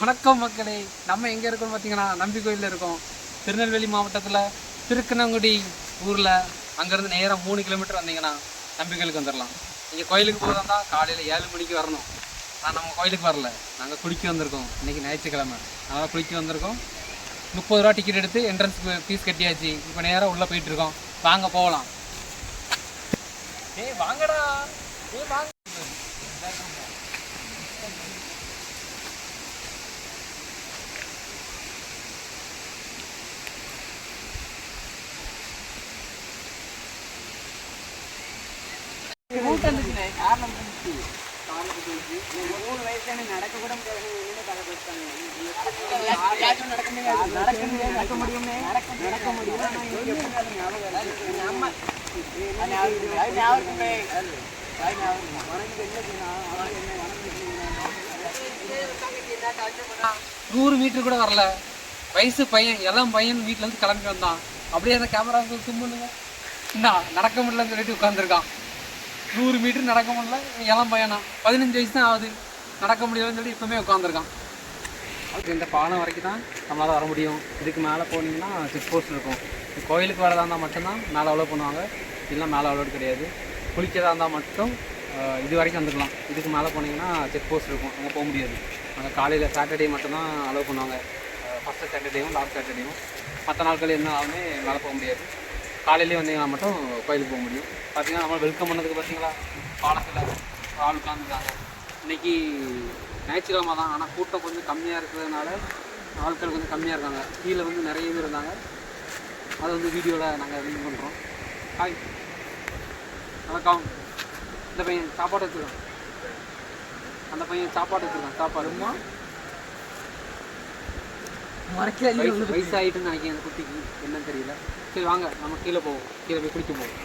வணக்கம் மக்களே. நம்ம எங்கே இருக்கோம் பார்த்தீங்கன்னா நம்பி கோயிலில் இருக்கோம். திருநெல்வேலி மாவட்டத்தில் திருக்கனங்குடி ஊரில் அங்கேருந்து நேராக மூணு கிலோமீட்டர் வந்தீங்கன்னா நம்பி கோயிலுக்கு வந்துடலாம் நீங்கள் கோயிலுக்கு போகிறதா காலையில் ஏழு மணிக்கு வரணும். ஆனால் நம்ம கோயிலுக்கு வரல. நாங்கள் குளிக்க வந்திருக்கோம். இன்றைக்கி ஞாயிற்றுக்கிழமை. அதனால் குளிக்க வந்திருக்கோம். முப்பது ரூபா டிக்கெட் எடுத்து என்ட்ரன்ஸ் ஃபீஸ் கட்டியாச்சு. இப்போ நேராக உள்ளே போயிட்டுருக்கோம் வாங்க போகலாம். ஏய் வாங்கடா. ஏய் வாங்க. கூட்டம் இருந்துச்சுண்ணே காரணம் இருந்துச்சு மூணு வயசுல எனக்கு நடக்க கூட முடியாது நடக்க முடியும் நடக்க நடக்க முடியும் ஆனா ஞாபகம் நூறு மீட்டர் கூட வரல. வயசு பையன் எல்லாம் பையன் வீட்டுல இருந்து கிளம்பி வந்தான். அப்படியே அந்த கேமரா சும்முனுங்க என்ன நடக்க முடியலன்னு சொல்லிட்டு உட்காந்துருக்கான் நூறு மீட்டர் நடக்க முடியல. இளம் பையனா. பதினஞ்சு வயசு தான் ஆகுது. நடக்க முடியலன்னு சொல்லி இப்போவுமே உட்காந்துருக்கான் இந்த பாலம் வரைக்கும் தான் நம்மளால் வர முடியும். இதுக்கு மேலே போனீங்கன்னா செக் போஸ்ட் இருக்கும். கோயிலுக்கு வரதா இருந்தால் மட்டும்தான் மேலே அலோவ் பண்ணுவாங்க. இல்லைன்னா மேலே அலோடு கிடையாது. குளிக்கிறதா இருந்தால் மட்டும் இது வரைக்கும் வந்துக்கலாம். இதுக்கு மேலே போனீங்கன்னா செக் போஸ்ட் இருக்கும். அங்கே போக முடியாது. அங்கே காலையில் சாட்டர்டே மட்டும்தான் அலோவ் பண்ணுவாங்க. ஃபஸ்ட்டு சாட்டர்டேவும் லாஸ்ட் சாட்டர்டேவும் மற்ற நாட்கள் என்ன ஆகுமே மேலே போக முடியாது. காலையிலேயே வந்தீங்கன்னா மட்டும் கோயிலுக்கு போக முடியும். பார்த்தீங்கன்னா நம்ம வெல்கம் பண்ணதுக்கு பார்த்தீங்களா பாலத்தில் ஆள் உட்காந்துருக்காங்க இன்னைக்கு ஞாயிற்றுக்கிழமை தான். ஆனால் கூட்டம் கொஞ்சம் கம்மியாக இருக்கிறதுனால ஆட்கள் கொஞ்சம் கம்மியாக இருக்காங்க. கீழே வந்து நிறைய பேர் இருந்தாங்க. அதை வந்து வீடியோவில் நாங்கள் ரிலீவ் பண்ணுறோம் ஹாய் வணக்கம். இந்த பையன் சாப்பாடு வச்சுருக்கான். அந்த பையன் சாப்பாடு வச்சுருக்கான். சாப்பாடுமா வயசாகிட்டுன்னு நினைக்கிறேன் அந்த குட்டிக்கு. என்னன்னு தெரியல. சரி வாங்க. நம்ம கீழே போவோம். கீழே போய் குளிக்க போவோம்.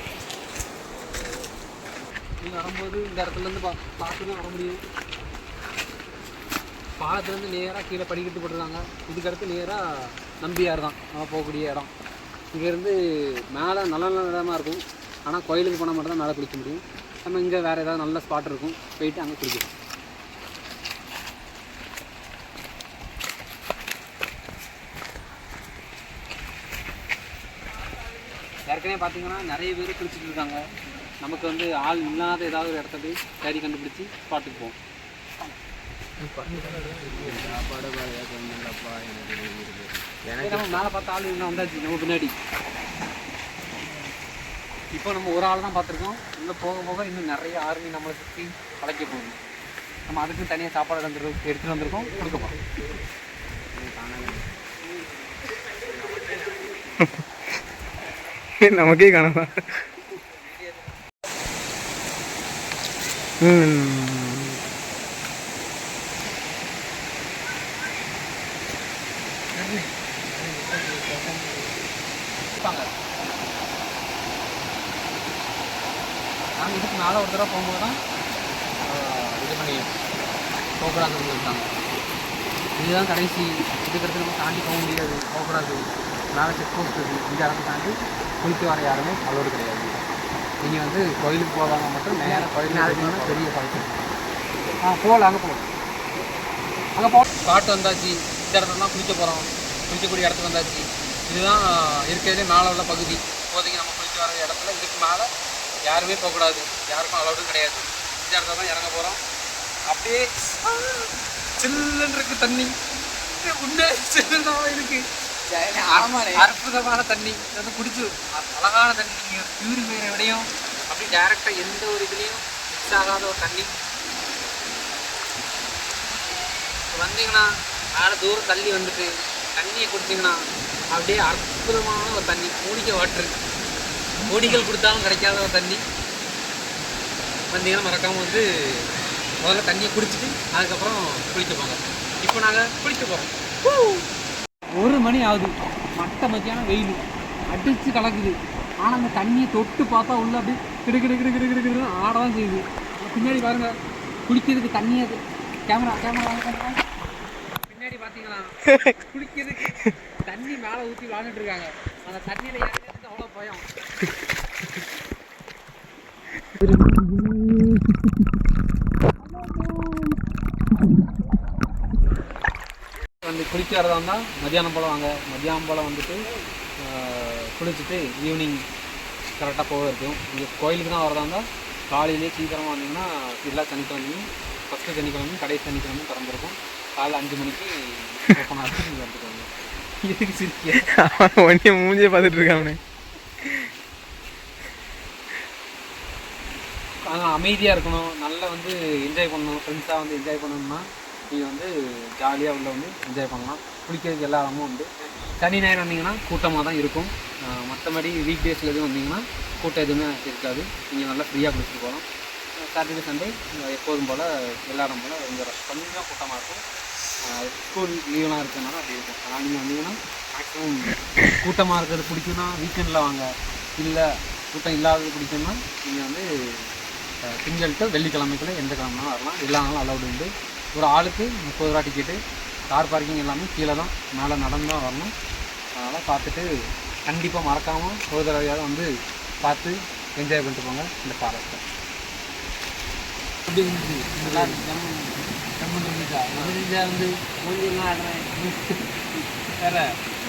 நீங்கள் வரும்போது இந்த இடத்துலேருந்து பா பார்த்து தான் வர முடியும். பாலத்துலேருந்து நேராக கீழே படிக்கட்டு போட்டிருக்காங்க. இதுக்கு அடுத்து நேராக நம்பியார் தான். நம்ம போகக்கூடிய இடம். இங்கேருந்து மேலே நல்ல நல்ல இடமா இருக்கும். ஆனால் கோயிலுக்கு போனால் மட்டும் தான் மேலே குளிக்க முடியும். நம்ம இங்கே வேறு ஏதாவது நல்ல ஸ்பாட் இருக்கும். போயிட்டு அங்கே குளிக்கலாம். ஏற்கனவே பார்த்தீங்கன்னா நிறைய பேர் குளிச்சுட்டு இருக்காங்க. நமக்கு வந்து ஆள் இல்லாத ஏதாவது ஒரு இடத்த போய் தேடி கண்டுபிடிச்சி ஸ்பாட்டுக்கு போவோம். ஏய், நம்ம மேலே பார்த்த ஆள் இன்னும் வந்தாச்சு நம்ம பின்னாடி. இப்போ நம்ம ஒரு ஆள் தான் பார்த்துருக்கோம். இன்னும் போக போக இன்னும் நிறைய ஆர்மி நம்மளை சுற்றி அழைக்க போகுது. நம்ம அதுக்கு தனியாக சாப்பாடு வந்து எடுத்துகிட்டு வந்திருக்கோம். கொடுக்க போகிறோம் நமக்கே காணலாம் நாங்கள் இதுக்கு மேலே ஒரு தடவை போகும்போது தான் இது பண்ணி போகக்கூடாதுன்னு சொல்லிட்டாங்க இதுதான் கடைசி இதுக்கு நம்ம தாண்டி போக முடியாது போகக்கூடாது மேலே செக் போஸ்ட் இருக்குது இந்த இடத்த தாண்டி குளித்து வர யாருமே அலோடு கிடையாது. நீங்கள் வந்து கோயிலுக்கு போவாங்க மட்டும் நேராக கோயிலுக்கு பெரிய ஃபால்ஸ் ஆ போகல அங்கே போகலாம். அங்கே போ காட்டு வந்தாச்சு. இந்த இடத்துல தான் குளிக்க போகிறோம் குளிக்கக்கூடிய இடத்துக்கு வந்தாச்சு. இதுதான் இருக்கிறதுலே மேலே உள்ள பகுதி. இப்போதைக்கு நம்ம குளிக்க வர இடத்துல இதுக்கு மேலே யாருமே போகக்கூடாது யாருக்கும் அலௌடும் கிடையாது. இந்த இடத்துல தான் இறங்க போகிறோம் அப்படியே சில்லுன்னு இருக்கு தண்ணி. உண்டே சில்லுதான் இருக்கு. ஆமாண்ணே. அற்புதமான தண்ணி. இது வந்து குடிச்சு அழகான தண்ணி. நீங்கள் பியூரிஃபையரை விடையும் அப்படி டேரெக்டாக எந்த ஒரு இதுலேயும் மிக்ஸ் ஆகாத ஒரு தண்ணி. இப்ப வந்தீங்கன்னா ஆறு தூரம் தள்ளி வந்துட்டு தண்ணியை குடிச்சிங்கன்னா அப்படியே அற்புதமான ஒரு தண்ணி. மூலிகை வாட்ரு கோடிகள் கொடுத்தாலும் கிடைக்காத ஒரு தண்ணி. வந்தீங்கன்னா மறக்காமல் வந்து முதல்ல தண்ணியை குடிச்சிட்டு அதுக்கப்புறம் குளிக்க போங்க. இப்போ நாங்கள் குளிக்க போகிறோம் ஒரு மணி ஆகுது. மட்ட மத்தியானம் வெயில். அடித்து கலக்குது. ஆனால் அந்த தண்ணியை தொட்டு பார்த்தா உள்ள அப்படியே கிடு கிடு கிடு கிடு கிடு கிடுன்னு ஆட தான் செய்யுது. பின்னாடி பாருங்க. குளிக்கிறதுக்கு தண்ணியை கேமரா கேமரா பின்னாடி பார்த்தீங்களா? குளிக்கிறதுக்கு தண்ணி மேலே ஊற்றி விளாண்டுட்டு இருக்காங்க. அந்த தண்ணியில் ஏறதுக்கு அவ்வளோ பயம். வந்து குளிக்க வரதா இருந்தால் மத்தியானம் போல் வாங்க. மத்தியானம் போல் வந்துட்டு குளிச்சுட்டு ஈவினிங் கரெக்டாக போக இருக்கும் இங்கே கோயிலுக்கு தான் வரதா இருந்தால் காலையிலேயே சீக்கிரமாக வந்தீங்கன்னா எல்லா சனிக்கிழமையும் ஃபஸ்ட்டு சனிக்கிழமையும் கடைசி சனிக்கிழமையும் திறந்துருக்கும். காலைல அஞ்சு மணிக்கு ஓப்பனாக இருக்கும் நீங்கள் எடுத்துக்கோங்க இதுக்கு சிரிக்க மூஞ்சியே பார்த்துட்டு இருக்கான் ஆனால் அமைதியாக இருக்கணும். நல்லா வந்து என்ஜாய் பண்ணணும். ஃப்ரெண்ட்ஸாக வந்து என்ஜாய் பண்ணணும்னா நீங்கள் வந்து ஜாலியாக உள்ள வந்து என்ஜாய் பண்ணலாம். குளிக்கிறதுக்கு எல்லா இடமும் உண்டு. சனி ஞாயிறு வந்தீங்கன்னா கூட்டமாக தான் இருக்கும். மற்றபடி வீக் டேஸில் எதுவும் வந்தீங்கன்னா கூட்டம் எதுவுமே இருக்காது. நீங்கள் நல்லா ஃப்ரீயாக குளிச்சுட்டு போகலாம். சாட்டர்டே சண்டே எப்போதும் போல் எல்லா இடம் போல் கொஞ்சம் ரஷ் கொஞ்சம் கூட்டமாக இருக்கும். ஸ்கூல் லீவ்லாம் இருக்கிறதுனால அப்படி இருக்கும். ஆனால் நீங்கள் வந்தீங்கன்னா மேக்ஸிமம் கூட்டமாக இருக்கிறது பிடிக்குன்னா வீக்கெண்டில் வாங்க. இல்லை கூட்டம் இல்லாதது பிடிக்கும்னா நீங்கள் வந்து திங்கள் டு எந்த கிழமைனாலும் வரலாம். எல்லா நாளும் அலௌடு உண்டு. ஒரு ஆளுக்கு முப்பது ரூபா டிக்கெட்டு கார் பார்க்கிங் எல்லாமே கீழே தான் மேலே நடந்து தான் வரணும். அதனால் பார்த்துட்டு கண்டிப்பாக மறக்காமல் ஒரு தடவையாவது வந்து பார்த்து என்ஜாய் பண்ணிட்டு போங்க இந்த ஃபாரஸ்ட்டை எப்படி இருந்துச்சு? நல்லா இருந்துச்சா. முடிஞ்சா வந்து மூஞ்சிலாம் ஆடுறேன். வேற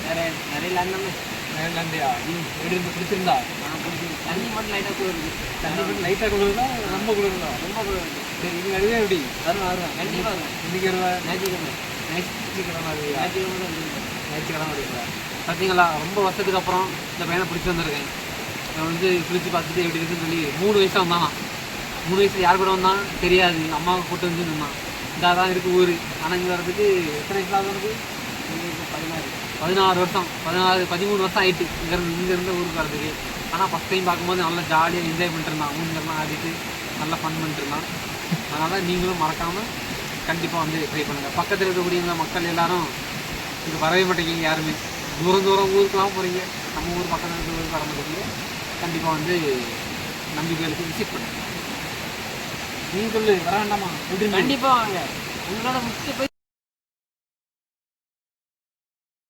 வேற நிறைய அண்ணன் நன்றியா எப்படி இருந்து பிடிச்சிருந்தா? தண்ணி மட்டும் லைட்டாக போயிருக்கு தண்ணி கொஞ்சம் லைட்டாக குளிருதா ரொம்ப குளிருதா? ரொம்ப போயிருக்கு சரி இது வருவே எப்படி? வரும் வரும் கண்டிப்பாக வரும் இன்னைக்கு வருவா ஞாயிற்றுக்கிழமை. ஞாயிற்றுக்கிழமை வருவியா ஞாயிற்றுக்கிழமை. ஞாயிற்றுக்கிழமை வருவா பார்த்தீங்களா ரொம்ப வருஷத்துக்கு அப்புறம் இந்த பையனை பிடிச்சி வந்திருக்கேன். நான் வந்து பிடிச்சி பார்த்துட்டு எப்படி இருக்குன்னு சொல்லி மூணு வயசு வந்தானா. மூணு வயசுல யார் கூட வந்தான்? தெரியாது. அம்மாவை கூட்டு வந்து நின்னான். இந்த தான் இருக்கு ஊர். ஆனால் இங்கே வரதுக்கு எத்தனை ஆகுது உனக்கு? உங்களுக்கு பதினாறு வருஷம் பதினாறு பதிமூணு வருஷம் ஆயிட்டு இங்கேருந்து இங்கேருந்து ஊருக்கு வரதுக்கு ஆனால் ஃபஸ்ட் டைம் பார்க்கும்போது நல்லா ஜாலியாக என்ஜாய் பண்ணிட்டு இருந்தான். ஆடிட்டு நல்லா ஃபன் பண்ணிட்டுருந்தான் அதனால் நீங்களும் மறக்காமல் கண்டிப்பாக வந்து ட்ரை பண்ணுங்கள் பக்கத்தில் இருக்கக்கூடிய இந்த மக்கள் எல்லாரும் இது வரவே மாட்டேங்கிங்க யாருமே. தூரம் தூரம் ஊருக்குலாம் போகிறீங்க நம்ம ஊர் பக்கத்தில் இருக்கிற ஊருக்கு வர மாட்டேங்க கண்டிப்பாக வந்து நம்பிக்கைகளுக்கு விசிட் பண்ணுங்கள் நீ சொல்லு வர வேண்டாமா? கண்டிப்பாக வாங்க. உங்களோட முக்கிய